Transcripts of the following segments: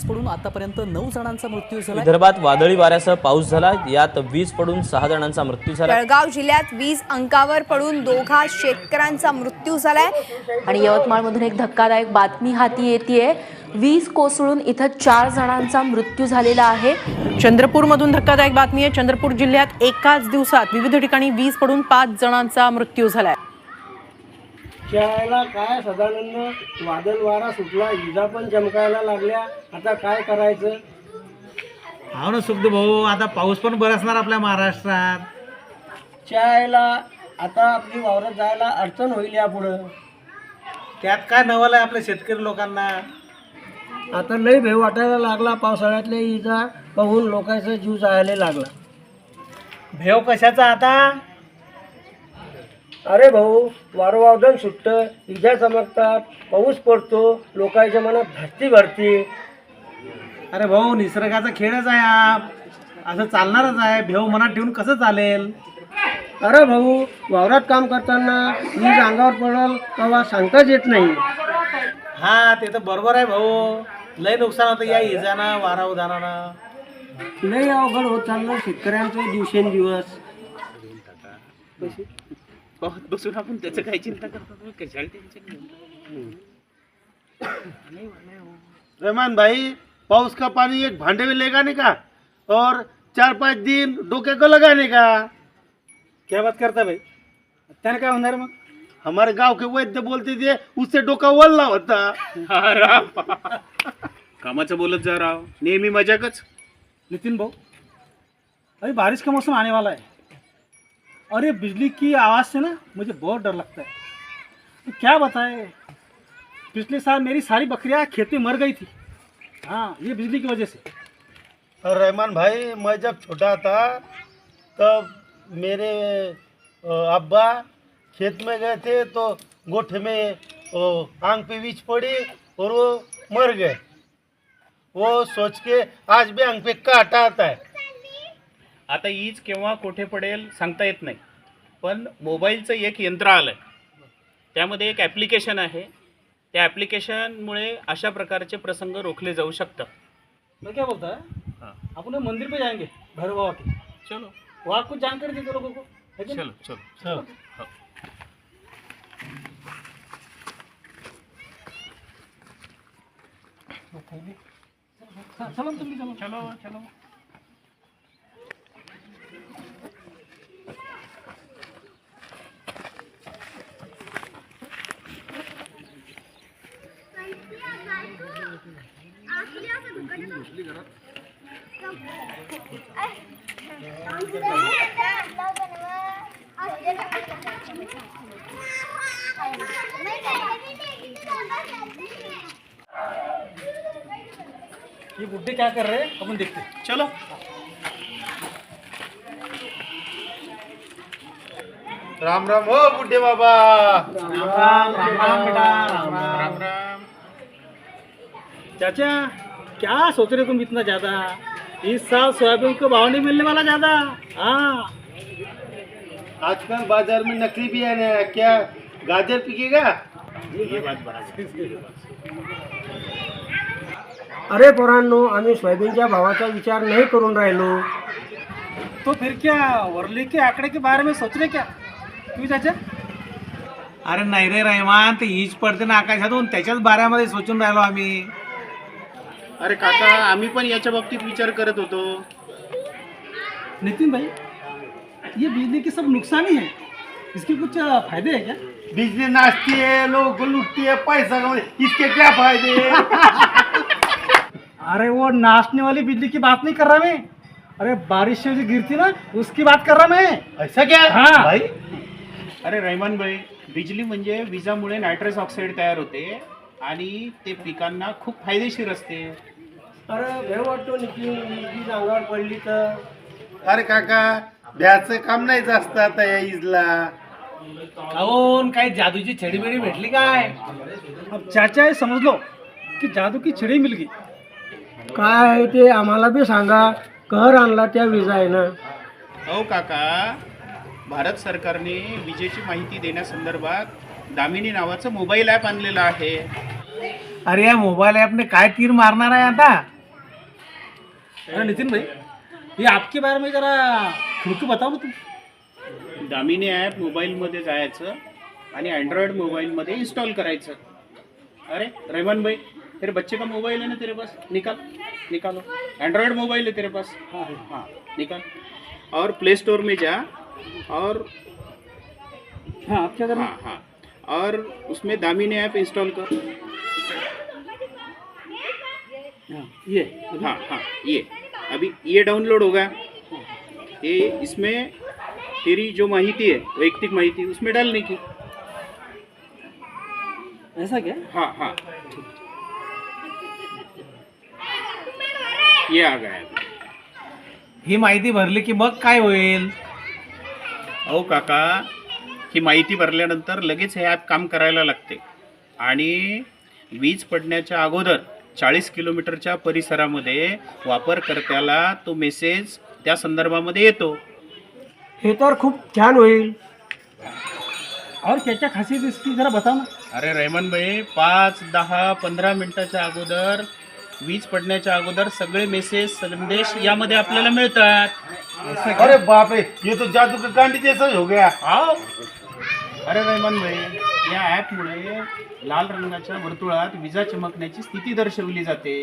वीज पडून आतापर्यंत नऊ जणांचा मृत्यू झाला विदर्भात वादळी वाऱ्यासह पाऊस झाला. यात वीज पडून सहा जणांचा मृत्यू झाला. जळगाव जिल्ह्यात वीज अंकावर पडून दोघा शेतकऱ्यांचा मृत्यू झालाय. आणि यवतमाळमधून एक धक्कादायक बातमी हाती येते वीज कोसळून इथं चार जणांचा मृत्यू झालेला आहे. चंद्रपूरमधून धक्कादायक बातमी आहे. चंद्रपूर जिल्ह्यात एकाच दिवसात विविध ठिकाणी वीज पडून पाच जणांचा मृत्यू झालाय. त्याला काय सदानंद? वादळ वारा सुटला विजा पण चमकायला लागल्या. आता काय करायचं? हो ना सुखदेव भाऊ आता पाऊस पण बरसणार आपल्या महाराष्ट्रात. चायला आता आपली वावरात जायला अडचण होईल यापुढं. त्यात काय नवल आहे आपल्या शेतकरी लोकांना? आता लई भेव वाटायला लागला पावसाळ्यातल्या इजा पाहून लोकांचा जीव जायला लागला. भेव कशाचा आता? अरे भाऊ वारवादन सुटतं इजा चमकतात पाऊस पडतो लोकांच्या मनात धस्ती भरती. अरे भाऊ निसर्गाचा खेळच आहे हा. असं चालणारच आहे. भेव मनात ठेवून कसं चालेल? अरे भाऊ वावरात काम करताना वीज अंगावर पडल तेव्हा सांगताच येत नाही. हा ते तर बरोबर आहे भाऊ. लय नुकसान होतं या इजाना वारा उदानानं. लई अवघड होत चाललं शेतकऱ्यांचं दिवसेंदिवस. बसून आपण त्याचं काही चिंता करतो कशाला टेन्शन रहमान भाई पाउस का पानी एक भांडे में लेगाने का? और चार पाँच दिन डोके को लगाने का? क्या बात करता भाई? त्याने काय होणार मग? हमारे गांव के वैद्य बोलते थे उससे डोका वल्ला होता। कामाचं बोलत जा राव. नेहमी मजाकच. नितिन भाऊ अभी बारिश का मौसम आने वाला है? और ये बिजली की आवाज़ से ना मुझे बहुत डर लगता है। तो क्या बताए? पिछले साल मेरी सारी बकरियाँ खेत में मर गई थी। हाँ ये बिजली की वजह से। और रहमान भाई मैं जब छोटा था तब मेरे अब्बा खेत में गए थे तो गोठे में आंग पे बीज पड़ी और वो मर गए। वो सोच के आज भी आंग पे काटा आता है। आता ईज केव्हा कोठे पडेल सांगता येत नाही. पण मोबाईलचं एक यंत्र आलं आहे त्यामध्ये एक ॲप्लिकेशन आहे. त्या ॲप्लिकेशनमुळे अशा प्रकारचे प्रसंग रोखले जाऊ शकतात. मैं क्या बोलता? है. हाँ अपन लोग मंदिर पे जाएंगे भैरव बाबा के. चलो. वहाँ कुछ जानकारी देते लोगों को. है कि नहीं? चलो. चलो. हाँ, चलो तुम भी चलो. चलो चलो. ये बुड्ढे क्या कर रहे हैं? अपन देखते चलो। राम राम। हो बुढ़े बाबा। राम राम राम राम बेटा। राम राम। चाचा क्या सोच रहे तुम इतना ज़्यादा? इस साल सोयाबीन को भाव नहीं मिलने वाला ज़्यादा? हाँ। आजकल बाज़ार में नकली भी है हैं। क्या गाजर पिकेगा? अरे पोरांनो आम्ही सोयाबीनच्या भावाचा विचार नाही करून राहिलो. तो फिर क्या वर्ली के आंकड़े के बारे में सोच रहे क्या? क्यों चाचा? अरे नाही रे रहमान ते हीच पडते ना आकाशातून. त्याच्याच बाऱ्यामध्ये सोचून राहिलो आम्ही. अरे काका आम्ही पण याच्या बाबतीत विचार करत होतो. नितिन भाई ये बिजली के सब नुकसान ही। है इसके कुछ फायदे हैं क्या? बिजली नाचती है लोगों को लुटती है पैसा कमाती इसके क्या फायदे? अरे वो नाचने वाली बिजली की बात नहीं कर रहा मैं। अरे बारिश से जो गिरती ना उसकी बात कर रहा मैं। ऐसा क्या? हाँ। भाई। अरे रहमान भाई बिजली म्हणजे विजामुळे नायट्रस ऑक्साईड तयार होते आणि ते पिकांना खूप फायदेशीर असते. अरे भेव वाटतो वीज अंगावर पडली तर. अरे काका भ्याचं काम नाही जास्त आता या इजला. काऊन काही जादूची छडी बिडी भेटली काय? अब चाचा हे समज लो की जादू की छडी मिल गई काय ते आम्हाला बी सांगा कहर आणला त्या विजायनं. हो काका. भारत सरकारने विजेची माहिती देण्यासंदर्भात दामिनी नावाचं मोबाईल ॲप आणलेलं आहे. अरे या मोबाइल ऐप ने काय तीर मारणार आहे आता? अरे नितिन भाई ये आपके बारे में जरा खुल के बताओ ना तुम दामिनी ॲप मोबाईलमध्ये जायचं आणि अँड्रॉयड मोबाईलमध्ये इंस्टॉल करायचं. अरे रहमान भाई तेरे बच्चे का मोबाइल है ना तेरे पास? निकाल निकालो. एंड्रॉयड मोबाइल है तेरे पास? हाँ हाँ. निकाल. और प्ले स्टोर में जा और हाँ आप क्या कर रहे हाँ हाँ. और उसमें दामिनी ऐप इंस्टॉल कर. हाँ, ये। हाँ हाँ ये। अभी ये डाउनलोड होगा। ये इसमें तेरी जो माहिती है वैयक्तिक माहिती उसमें डालने की। ऐसा क्या? हाँ हाँ। ये आ गया. ही माहिती भरली की मग काय होईल? अहो काका ही माहिती भरल्यानंतर लगेच हे ॲप काम करायला लागते. आणि वीज पडण्याच्या अगोदर चाळीस किलोमीटरच्या परिसरामध्ये वापरकर्त्याला तो मेसेज त्या संदर्भामध्ये येतो. हे तर खूप छान होईल. और क्या क्या खासियत इसकी जरा बताओ ना. अरे रेमन भाई पाच दहा पंधरा मिनिटाच्या अगोदर वीज पडण्याच्या अगोदर सगळे मेसेज संदेश यामध्ये आपल्याला मिळतात. अरे बाप रे ये तो जादू का कांडी जैसा ही हो गया अरे रहमान भाई या ॲपमुळे लाल रंगाच्या वर्तुळात विजा चमकण्याची स्थिती दर्शवली जाते.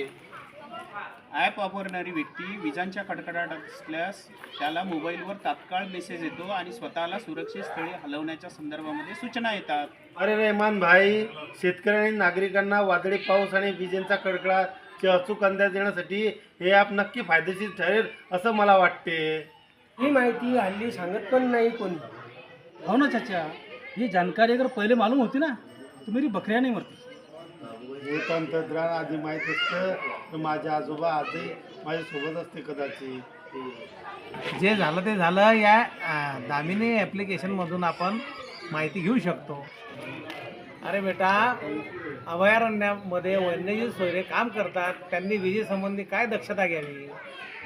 ॲप वापरणारी व्यक्ती विजांच्या कडकडाट असल्यास त्याला मोबाईलवर तात्काळ मेसेज येतो आणि स्वतःला सुरक्षित स्थळी हलवण्याच्या संदर्भामध्ये सूचना येतात. अरे रहमान भाई शेतकरी आणि नागरिकांना वादळी पाऊस आणि विजेंचा कडकडाचे अचूक अंदाज देण्यासाठी हे ॲप नक्की फायदेशीर ठरेल असं मला वाटते. ही माहिती हल्ली सांगत पण नाही कोणी. हो ना चाचा. ये जानकारी अगर पहले मालूम होती ना तो मेरी बकरियां नहीं मरती. हे तंत्रज्ञान आधी माहीत असतं तर माझे आजोबा आजही माझ्यासोबत असते कदाचित. जे झालं ते झालं. या दामिनी ॲप्लिकेशनमधून आपण माहिती घेऊ शकतो. अरे बेटा अभयारण्यामध्ये वन्यजीव सोयरे काम करतात. त्यांनी विजेसंबंधी काय दक्षता घ्यावी?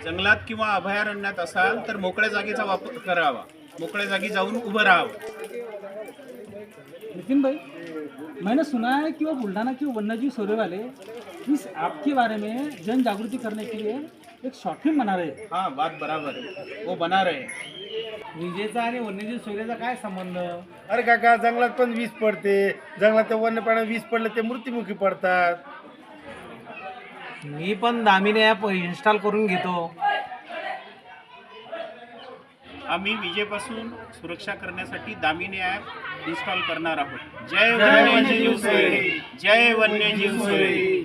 जंगलात किंवा अभयारण्यात असाल तर मोकळ्या जागेचा वापर करावा. मोकळ्या जागी जाऊन उभं राहावं. नितिन भाई मैंने सुना है कि वो बुल्ढाना के वन्यजीव सोरे वाले इस ऐप के बारे में जन जागृति करने के लिए एक शॉर्ट फिल्म बना रहे हैं। हाँ बात बराबर है। वो बना रहे हैं। विजेचा आणि वन्यजीव सोयरेचा काय संबंध? अरे काका जंगलात पण वीज पडते. जंगलात ते वन्य प्राणी वीज पडले ते मृत्युमुखी पडतात. मी पण दामिनी ॲप इन्स्टॉल करून घेतो. आम्ही विजेपासून सुरक्षा करण्यासाठी दामिनी ॲप इन्स्टॉल करणार आहोत. जय वन्यजीव सोयरे जय वन्यजीव सोयरे